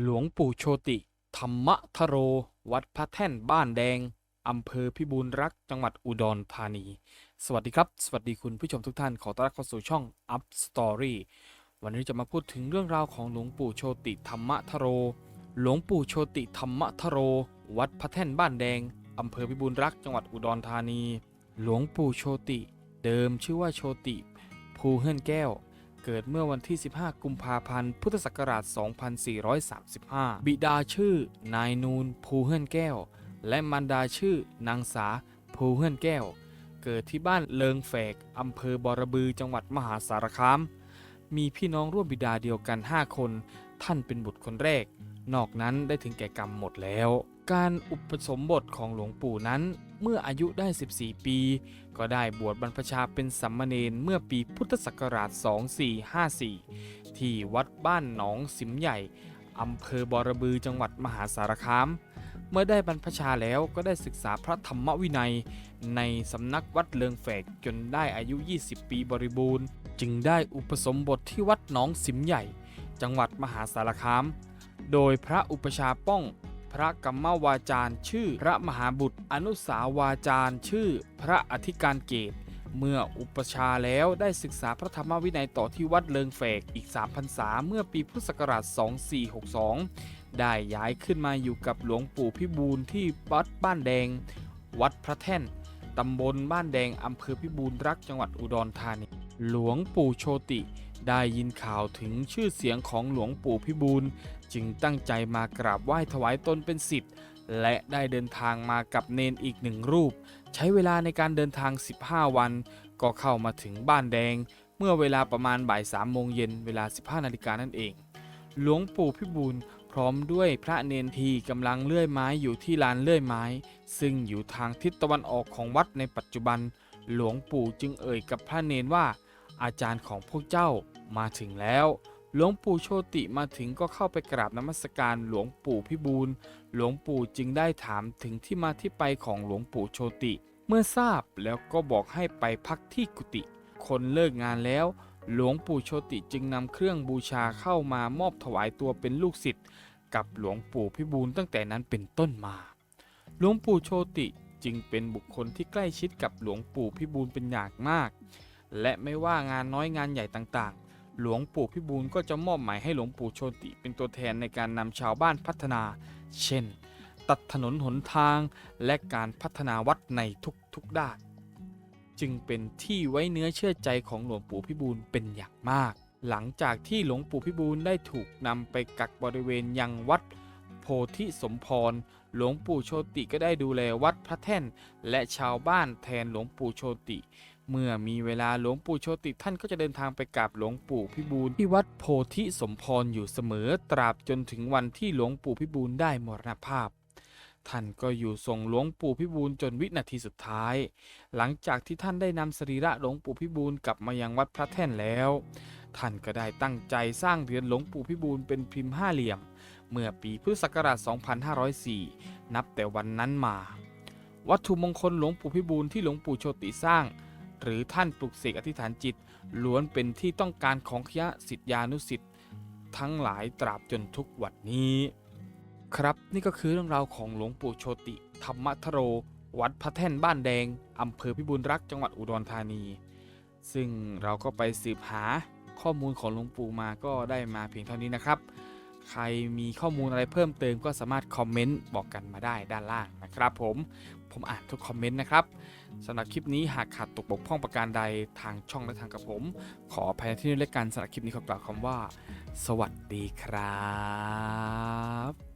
หลวงปู่โชติ ธรรมทโร วัดพระแท่นบ้านแดง อำเภอพิบูลรักษ์จังหวัดอุดรธานี สวัสดีครับ สวัสดีคุณผู้ชมทุกท่าน ขอต้อนรับเข้าสู่ช่อง Up Story วันนี้จะมาพูดถึงเรื่องราวของหลวงปู่โชติธรรมทโร หลวงปู่โชติธรรมทโร วัดพระแท่นบ้านแดง อำเภอพิบูลรักษ์จังหวัดอุดรธานี หลวงปู่โชติ เดิมชื่อว่าโชติ ภูเฮือนแก้ว เกิดเมื่อวันที่ 15 กุมภาพันธ์ พุทธศักราช 2435 บิดาชื่อ นายนูน ภูเฮือนแก้ว และมารดาชื่อ นางสา ภูเฮือนแก้ว เกิดที่บ้านเลิงแฝก อำเภอบอระบือ จังหวัดมหาสารคาม มีพี่น้องร่วมบิดาเดียวกัน 5 คน ท่านเป็นบุตรคนแรก นอกนั้นได้ถึงแก่กรรมหมดแล้ว การอุปสมบทของหลวงปู่นั้น เมื่ออายุได้ 14 ปี ก็ได้บวชบรรพชาเป็นสัมมเนนเมื่อปีพุทธศักราช 2454 ที่วัดบ้านหนองสิมใหญ่อำเภอบอระบือจังหวัดมหาสารคาม เมื่อได้บรรพชาแล้วก็ได้ศึกษาพระธรรมวินัย ในสำนักวัดเลิงแฝกจนได้อายุ 20 ปีบริบูรณ์ จึงได้อุปสมบทที่วัดหนองสิมใหญ่ จังหวัดมหาสารคาม โดยพระอุปชาป้อง พระกัมมวาจารย์ ชื่อพระมหาบุตร อนุสาวาจารย์ ชื่อพระอธิการเกตเมื่ออุปชาแล้วได้ศึกษาพระธรรมวินัยต่อที่วัดเลิงแฝกอีก3พรรษาเมื่อปีพุทธศักราช 2462 ได้ย้ายขึ้นมาอยู่กับหลวงปู่พิบูลที่วัดบ้านแดง วัดพระแท่น ตำบลบ้านแดง อำเภอพิบูลรักษ์จังหวัดอุดรธานี หลวงปู่โชติ ได้ยินข่าวถึงชื่อเสียงของหลวงปู่พิบูลจึงตั้งใจมากราบไหว้ถวายตนเป็นสิทธิ์และได้เดินทางมากับเนนอีกหนึ่งรูป ใช้เวลาในการเดินทาง 15 วัน ก็เข้ามาถึงบ้านแดง เมื่อเวลาประมาณบ่าย3โมงเย็นเวลา 15 นาฬิกานั่นเอง หลวงปู่พิบูลพร้อมด้วยพระเนนทีกำลังเลื่อยไม้อยู่ที่ลานเลื่อยไม้ ซึ่งอยู่ทางทิศตะวันออกของวัดในปัจจุบัน หลวงปู่จึงเอ่ยกับพระเนนว่า อาจารย์ของพวกเจ้า มาถึงแล้ว หลวงปู่โชติมาถึงก็เข้าไปกราบนมัสการหลวงปู่พิบูลหลวงปู่จึงได้ถามถึงที่มาที่ไปของหลวงปู่โชติ เมื่อทราบแล้วก็บอกให้ไปพักที่กุฏิคนเลิกงานแล้ว หลวงปู่โชติจึงนำเครื่องบูชาเข้ามามอบถวายตัวเป็นลูกศิษย์กับหลวงปู่พิบูลตั้งแต่นั้นเป็นต้นมา หลวงปู่โชติจึงเป็นบุคคลที่ใกล้ชิดกับหลวงปู่พิบูลเป็นอย่างมาก และไม่ว่างานน้อยงานใหญ่ต่างๆ หลวงปู่พิบูลก็จะมอบหมายให้หลวงปู่โชติเป็นตัวแทนในการนำชาวบ้านพัฒนา เช่น ตัดถนนหนทางและการพัฒนาวัดในทุกๆด้าน จึงเป็นที่ไว้เนื้อเชื่อใจของหลวงปู่พิบูลเป็นอย่างมาก หลังจากที่หลวงปู่พิบูลได้ถูกนำไปกักบริเวณยังวัดโพธิสมพร หลวงปู่โชติก็ได้ดูแลวัดพระแท่น และชาวบ้านแทนหลวงปู่โชติ เมื่อมีเวลาหลวงปู่โชติท่านก็จะเดินทางไปกราบหลวงปู่พิบูลที่วัดโพธิสมพรอยู่เสมอตราบจนถึงวันที่หลวงปู่พิบูลได้มรณภาพ ท่านก็อยู่ทรงหลวงปู่พิบูลจนวินาทีสุดท้าย หลังจากที่ท่านได้นำสรีระหลวงปู่พิบูลกลับมายังวัดพระแท่นแล้ว ท่านก็ได้ตั้งใจสร้างเหรียญหลวงปู่พิบูลเป็นพิมพ์ห้าเหลี่ยม เมื่อปีพุทธศักราช 2504 นับแต่วันนั้นมา วัตถุมงคลหลวงปู่พิบูลที่หลวงปู่โชติสร้าง หรือท่านปลุกเสกอธิษฐานจิต ล้วนเป็นที่ต้องการของคณะสิทธิานุสิทธิ์ทั้งหลายตราบจนทุกวันนี้ ครับนี่ก็คือเรื่องราวของหลวงปู่โชติ ธรรมทโร วัดพระแท่นบ้านแดงอำเภอพิบูลรักษ์จังหวัดอุดรธานี ซึ่งเราก็ไปสืบหาข้อมูลของหลวงปู่มาก็ได้มาเพียงเท่านี้นะครับ ใครมีข้อมูลอะไรเพิ่มเติมก็สามารถคอมเมนต์บอกกันมาได้ด้านล่างนะครับผม ผมอ่านทุกคอมเมนต์นะครับสำหรับคลิปนี้หากขาดตกบกพร่องประการใดทางช่องและทางกับผม ขออภัยที่นี่และกันสำหรับคลิปนี้ขอกล่าวคำว่า สวัสดีครับ